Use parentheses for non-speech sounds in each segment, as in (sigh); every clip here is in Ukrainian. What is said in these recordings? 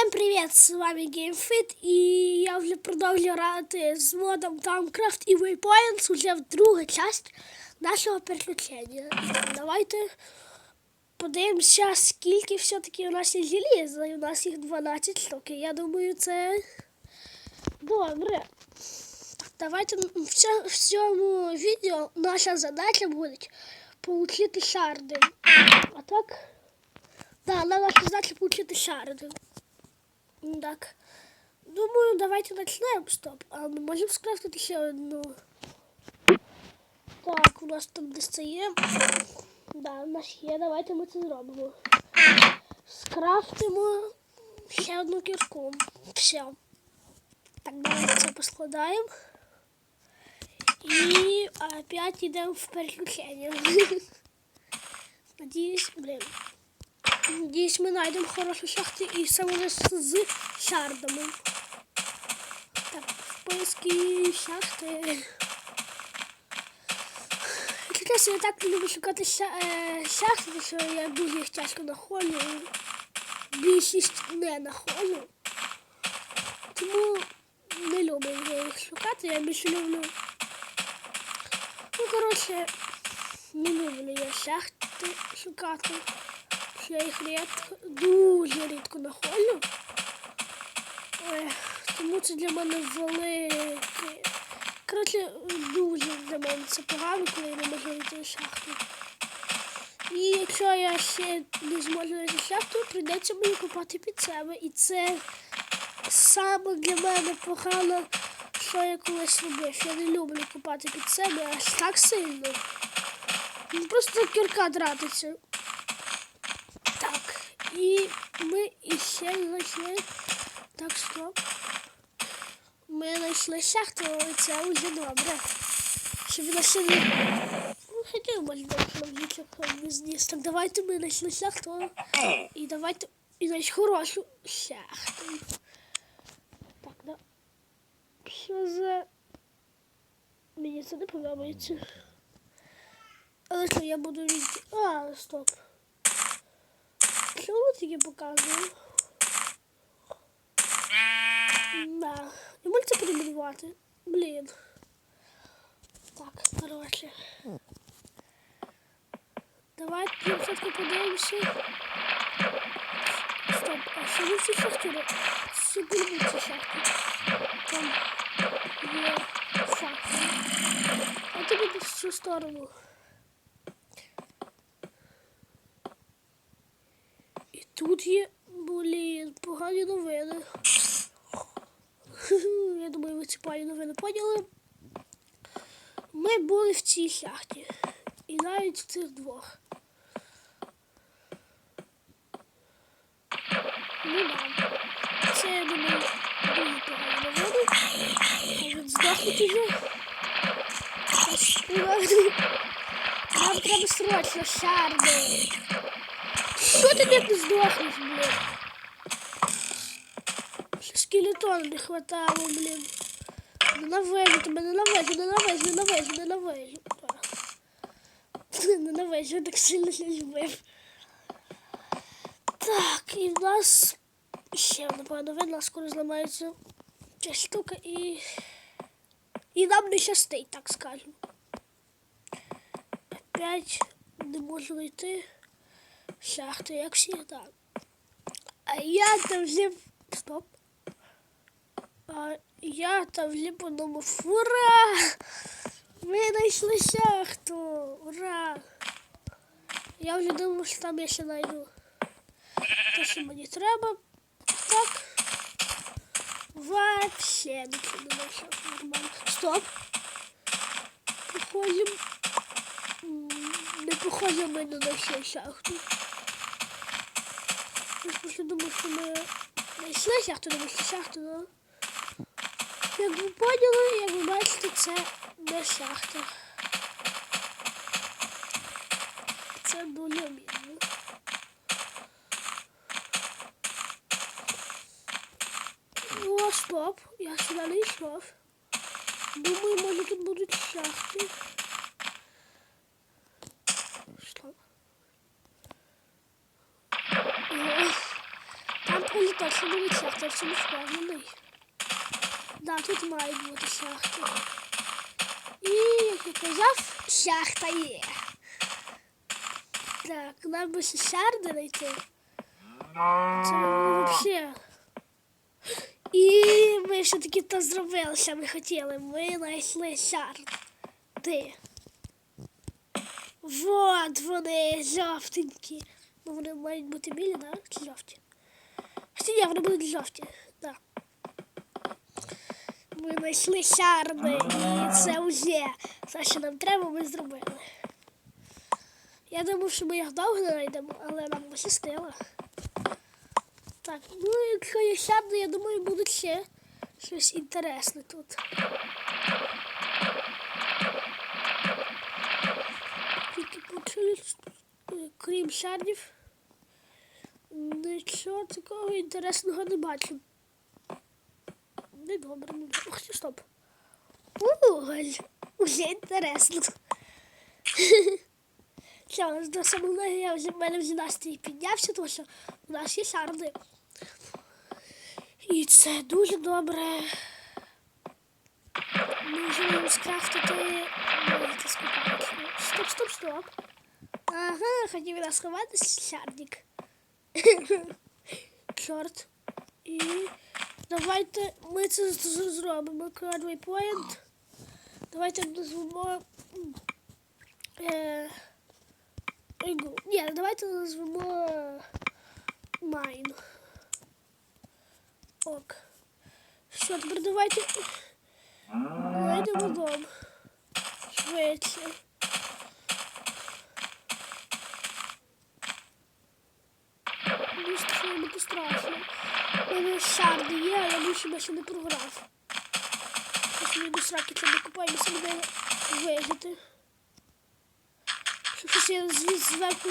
Всем привет! С вами GameFit і я вже продовжую грати з модом Towncraft і Waypoints уже в друга часть нашого приключення. Давайте подивимося, скільки все-таки у нас є желіза. І У нас їх 12 штук. Я думаю, це добре. Так, давайте в цьому відео наша задача буде получити шарди. А так. Да, наша задача получити шарди. Так. Думаю, давайте начнем. Стоп. А ми можемо скрафтити ще одну. Так, у нас там десь це є. Да, у нас є. Давайте ми це зробимо. Скрафтимо ще одну кірку. Все. Так, давайте це поскладаємо. І опять йдемо в переключення. (laughs) Надіюсь, блин. Надіюсь, ми знайдемо хорошу шахту і саме з шардами. Так, поиски. Якщо чесно, я так люблю шукати е, тому що я дуже їх тяжко знаходжу. Більшість не знаходжу. Тому не люблю я їх шукати, я більше люблю. Ну, коротше, не люблю я шахти шукати. Я їх рідко, дуже рідко знаходжу. Тому це для мене велике. Коротше, дуже для мене це погано, коли я не можу йти в шахту. І якщо я ще не зможу йти в шахту, прийдеться мені купати під себе. І це саме для мене погано, що я колись робив. Я не люблю купати під себе аж так сильно. Просто кірка тратиться. Так, і ми іще знайшли. Так, стоп. Ми знайшли шахту, це вже добре. Ще не... Ну, хотів можна нам нічого не зніс. Так давайте ми знайшли шахту. І давайте і знайшли хорошу шахту. Так, да. Що за... Мені це не подобається. Але що я буду. А, стоп. Чому тільки показую? Да. І можна це перебудувати. Блін. Так, коротше. Давайте все-таки подивимося. Стоп, а що ви ці шахти? Всі були ці шахти. Там є шахти. А тобі десь в цю сторону. Тут є, блін, погані новини. (laughs) Я думаю, ви ці пані новини поняли. Ми були в цій шахті. І навіть в цих двох. Ну да. Це, я думаю, дуже погані новини. Здохнуть уже. Ось, ну, Нам треба срочно шарди. Що ти так не здохнеш, блін? Скелетона не хватало, блін. Ненавижу тебе, ненавижу, ненавижу, ненавижу, ненавижу. Ненавижу, так сильно не любив. Так, і в нас ще напевно видно, скоро зламається ця штука і. І нам не щастить, так скажемо. Опять не можу знайти шахту, як завжди. А я там вже... Стоп. А я там вже подумав, ура! Ми знайшли шахту! Ура! Я вже думав, що там я ще знайду. Те, що мені треба. Так. Вообще нічого не знайшов нормально. Стоп. Походим. Не похоже ми на нашу шахту. Я просто думав, що ми знайшли шахту, знайшли шахту, но... Як ви поняли, як ви бачите, це не шахта. Це дуже мідно. О, стоп, я сюди не йшов. Думаю, може тут будуть шахти. Там прилетів шахти, я. Да, тут мають бути шахти. І, як казав, шахта є. Так, нам би ще шарди знайти. Це. І ми все-таки то зробили, що ми хотіли. Ми знайшли. Де? Вот вони, жовтенькі. Ну, вони мають бути білі, да? Чи жовті? Хоча ні, вони будуть жовті, да. Ми знайшли шарди, і це вже все, що нам треба, ми зробили. Я думав, що ми їх довго знайдемо, але нам пощастило. Так, ну якщо є шарди, я думаю, буде ще щось інтересне тут. Тільки почали, е, крім шардів, інтересного не бачу. Не добре, не добре. Ох, стоп. Уголь. Уже інтересно. (laughs) Що, до самого я вже в мене вже настрій піднявся, тому що у нас є шарди. І це дуже добре. Ми можемо скрафтити маленькі скупачки. Стоп, стоп, стоп. Ага, хотів нас сховати шардик. (laughs) Чорт. І давайте ми це з- з- зробимо. Крадвей point. Давайте назвемо. м, Е, Ігу. Ні, давайте назвемо Майн. Ок. Що, тепер давайте знайдемо дом. Швидше. Страшно мене шарди є, а я більше ще не програв. Якщо ми до сраки це не купаємося, буде вижити. Щось я звідси зверху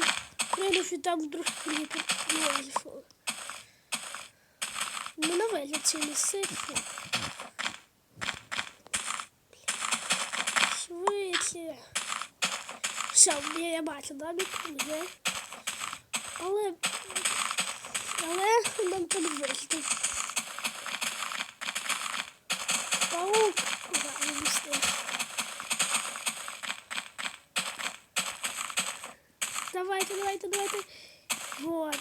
прийняв і там вдруг кліпер не вижив. Ну, на вигляд ці ліси. фу. Швидше. Все, я, я бачу домик вже. Але. Але нам там вийти. Паук. Куда не встиг. Давайте, давайте, давайте. Вот.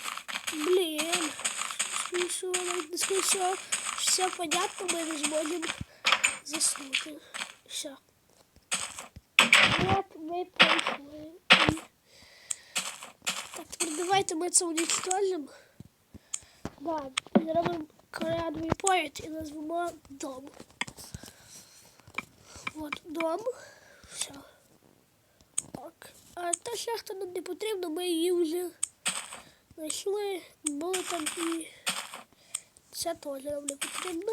Блин. Смешно, навіть не смешно. Все понятно, мы не зможем заснути. Все. Вот ми пройшли. Так, тепер давайте ми це уничтожимо. Да, зробимо корядовий поїзд і назвемо дом. Вот дом. Все. Так. А та шахта нам не потрібна, ми її вже знайшли. Було там і це теж нам не потрібно.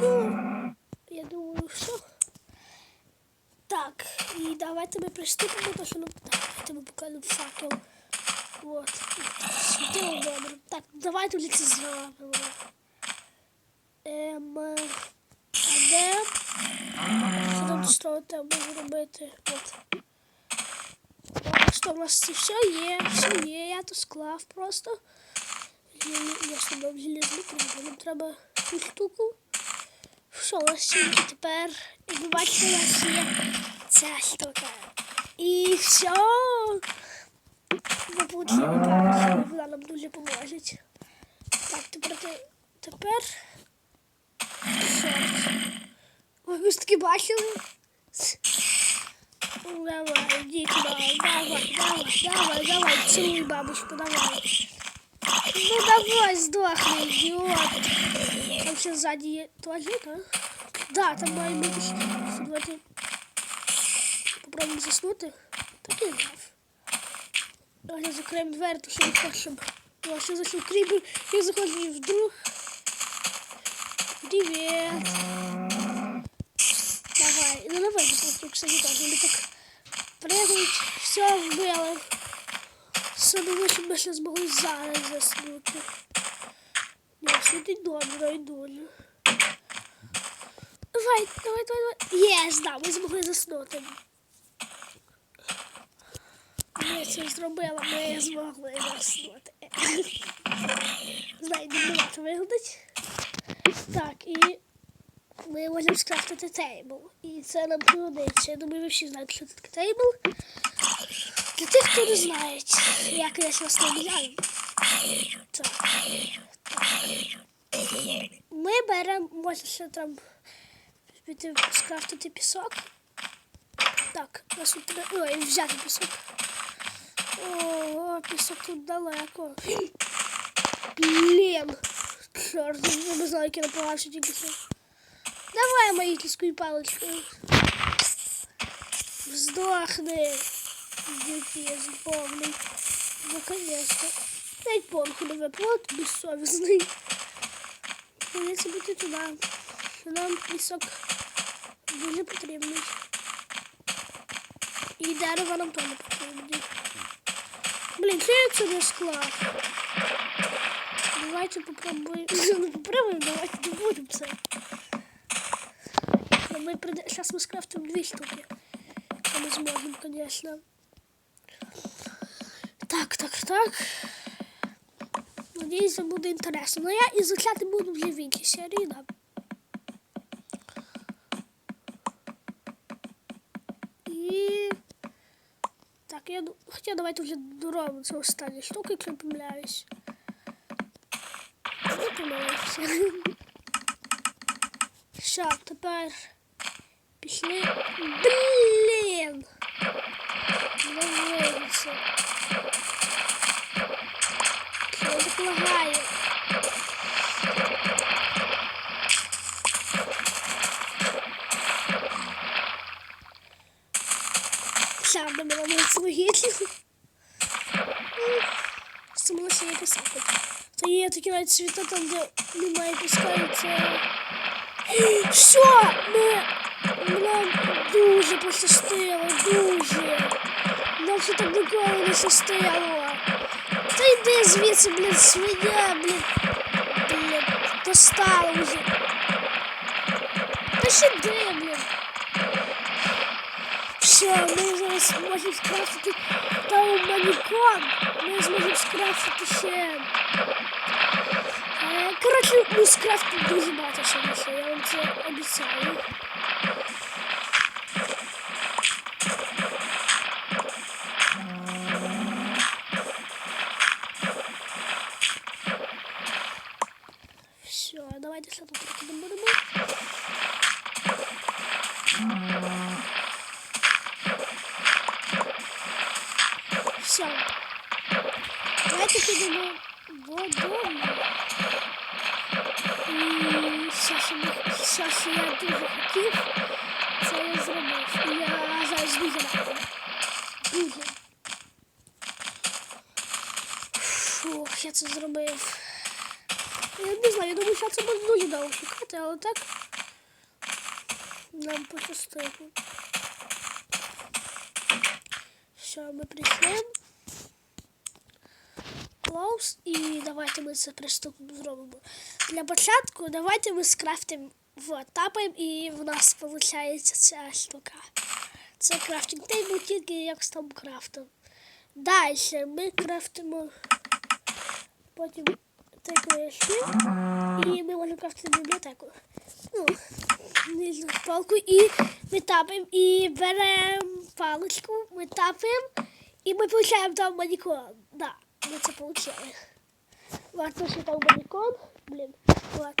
Ну, я думаю, що. Так, і давайте ми приступимо, тому що нам давайте ми покажемо факел. Вот. Так, давайте це зробимо. Ем, а де? Що там строїти або зробити? От. Що нас це все є, все є, я то склав просто. Я, я з тобою железну треба, нам треба цю штуку. Що у нас є тепер? Як ви бачите, у нас є ця штука. І все. Ми получили так, вона нам дуже поможе. Так, тепер ти- тепер. Чорт. Ви ви ж таки бачили? Ну, Давай, иди туда, давай, давай, давай, давай, целуй бабушку, давай. Ну давай, сдохни, идиот. Там сейчас сзади е- туалет, а? Да, там має бути. ще. Давайте попробуємо заснути. Так і знав. Давайте закриємо двері, то що не. Я ще зайшов кріпер, я заходжу вдруг. Привет. Давай, ну давай же кстати, тоже или так прыгнуть, все вбили. Садили, щоб ми ще змогли зараз заснути. Ні, світить добре, і дуже. Давай, давай, давай, давай. Єс, да, ми змогли заснути. Ми це зробили, ми змогли заснути. Знаю, дивнувато виглядить. Так, і ми можемо скрафтити тейбл. І це нам пригодиться. Я думаю, ви всі знаєте, що це таке тейбл. Для тих, хто не знає, я, конечно, з ним знаю. Так. Ми беремо, може ще там піти скрафтити пісок. Так, нас тут. Ой, взяти пісок. Ого, пісок тут далеко. Блін. Чорт, я не знаю, як я напугався тільки що. Давай магічною паличкою. Вздохни. Дефіз повний. Наконец-то. Навіть понху не виплат безсовісний. Придеться бути туди. Нам пісок дуже потрібний. І дерево нам теж потрібне. Блін, що я це не склав? Давайте попробуємо. (laughs) Не попробуємо, давайте не будемо це. Но мы прид... Сейчас мы скрафтим две штуки. А мы сможем, конечно. Так, так, так. Надіюсь, це буде інтересно. Ну я ізучати буду вже в іншій серії, да. Я... ду- Хоча давайте вже доробимо цю останню штуку, якщо я помиляюсь. Не помиляюся. (laughs) Все, тепер пішли. Блін! є такі навіть світа там, де немає піска, і це... Що? Ми... Нам дуже пощастило, дуже. Нам ще так ніколи не щастило. Та йди звідси, блін, свиня, блін. Блін, достала вже. Та ще де, блін. Все, ми зараз можемо скрафтити там манікон. Ми зможемо скрафтити ще. Скрафтимо дуже багато ще речей, я вам це обіцяю. Все, давайте ще тут трохи добудемо. Все. Давайте підемо це зробив. Я не знаю, я думаю, що це буде дуже довго шукати, але так нам пощастило. Все, ми прийшли. Close. І давайте ми це приступимо зробимо. Для початку давайте ми скрафтимо вот, тапаємо і в нас виходить ця штука. Це крафтинг тейбл тільки як там крафтом. Далі ми крафтимо потім тикаєшки і ми можемо крафтити бібліотеку. Ну, нижню палку і ми тапаємо і беремо паличку, ми тапаємо і ми получаємо там манікон. Да, ми це получили. Вот ось там манікон. Блін, вот.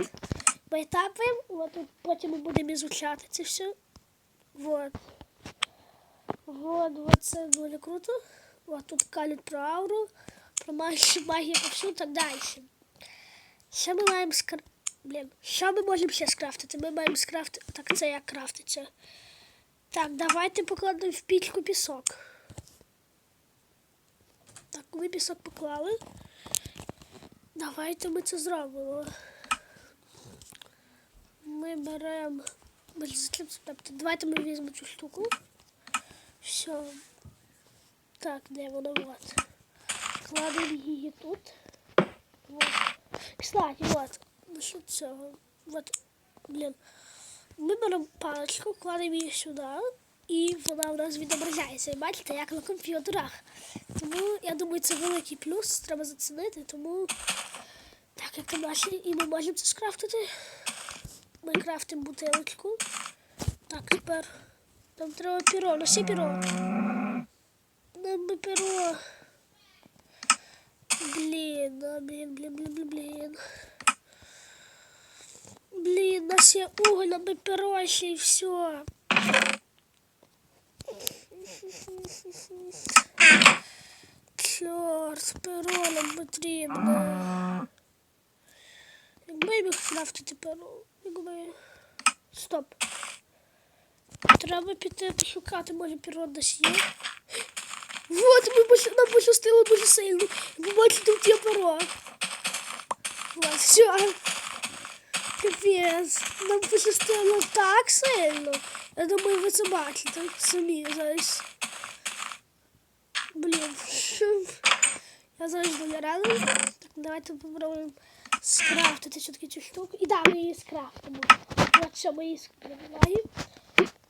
Ми тапаємо, вот тут потім ми будемо ізучати це все. Вот. Вот, вот це дуже круто. Вот тут калють про ауру, про магію, магію повсю так далі. Ще ми маємо скр... Блін, що ми можемо ще скрафтити? Ми маємо скрафтити. Так, це як крафтиться. Так, давайте покладемо в пічку пісок. Так, ми пісок поклали. Давайте ми це зробимо. Ми беремо. Давайте ми візьмемо цю штуку. Все. Так, де воно вот. Кладемо її тут. Вот. Кстати, вот. Насчет цього. Вот. Блін. Ми беремо паличку, кладемо її сюди. і вона у нас відображається. І бачите, як на комп'ютерах. Тому я думаю, це великий плюс, треба зацінити, тому так як наші, і ми можемо це скрафтити. Ми крафтимо бутилочку. Так, тепер нам треба піро, носи піро. Нам би піро. Блін, а, блін, блін, блін, блін, блін. Блін, у нас є уголь, нам би піро ще і все. Чорт, перо нам потрібно. Якби я міг крафтити перо, якби. Стоп. Треба піти пошукати, може перо десь є. Вот, ми пощ- нам пощастило дуже сильно. Ви бачите, тут є перо. Вот, все. Капець. Нам пощастило так сильно. Я думаю, ви це бачите самі зараз. Блін. Я зараз дуже радий. Так, давайте попробуємо скрафтити все-таки цю штуку. І да, ми її скрафтимо. От що ми її скрафтимо.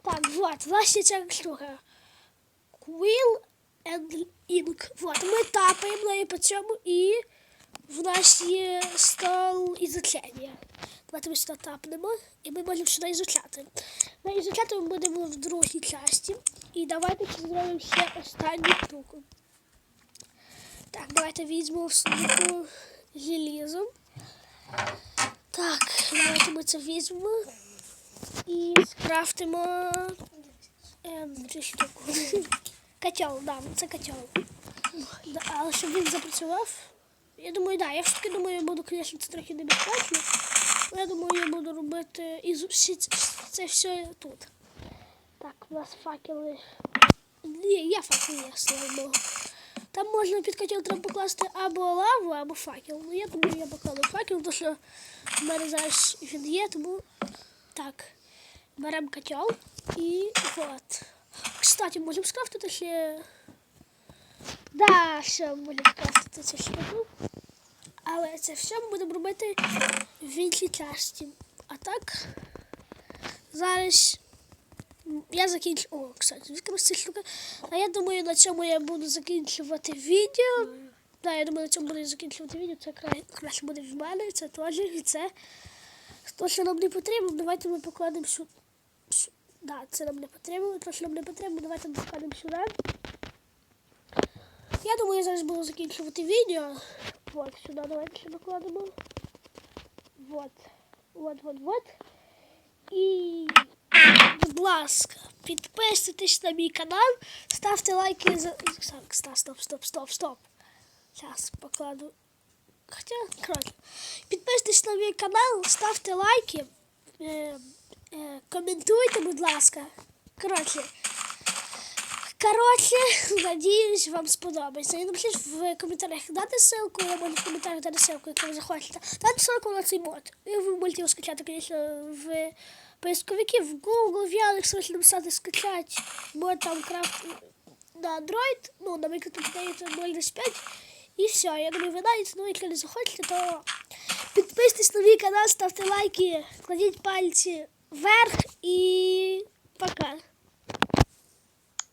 Так, вот, власне ця штука. Quill and Ink. Вот, ми тапаємо нею по цьому і в нас є стол ізучення. Давайте ми сюди тапнемо і ми можемо сюди ізучати. На ізучати ми будемо в другій часті. І давайте зробимо ще останню штуку. Так, давайте візьмемо сундуку желізо. Так, давайте ми це візьмемо і скрафтимо ем, цю штуку. Котел, да, це котел. Да, але щоб він запрацював, я думаю, да, я все-таки думаю, я буду, звісно, це трохи небезпечно. але Я думаю, я буду робити всі- це все тут. Так, у нас факели. Ні, є факел, є, слава Богу. Там можна під котел треба покласти або лаву, або факел. Ну я думаю, я покладу факел, тому що в мене зараз він є, тому так. Беремо котел і от. Кстати, можемо скрафтити ще. Да, ще можемо скрафтити це штуку. Але це все ми будемо робити в іншій часті. А так, зараз я закінчу. О, кстати, ця штука. А я думаю, на цьому я буду закінчувати відео. Да, я думаю, на цьому буду закінчувати відео. Це краще буде в мене, це теж і це. То, що нам не потрібно, давайте ми покладемо сюди. Да, це нам не потрібно, то, що нам не потрібно, давайте ми сюди. Я думаю, я зараз буду закінчувати відео. Вот, сюди давайте ще покладемо. Вот. Вот, вот, вот. І, будь ласка, підписуйтесь на мій канал, ставте лайки за. Стоп, стоп, стоп, стоп, стоп. Зараз покладу. Хоча, коротше, підписуйтесь на мій канал, ставте лайки, е, е, коментуйте, будь ласка. Коротше. Коротше, надіюсь, вам сподобається. І напишіть в коментарях дати ссылку, я можу в коментарях дати ссылку, якщо ви захочете. Дати ссылку на цей мод. І ви можете його скачати, звісно, в поисковики, в Google, в Яндекс, можете написати скачати. Мод там крафт на Android, ну, на Microsoft 0.5. І все, я думаю, ви знаєте, ну, якщо не захочете, то підписуйтесь на мій канал, ставте лайки, кладіть пальці Verde e para cá.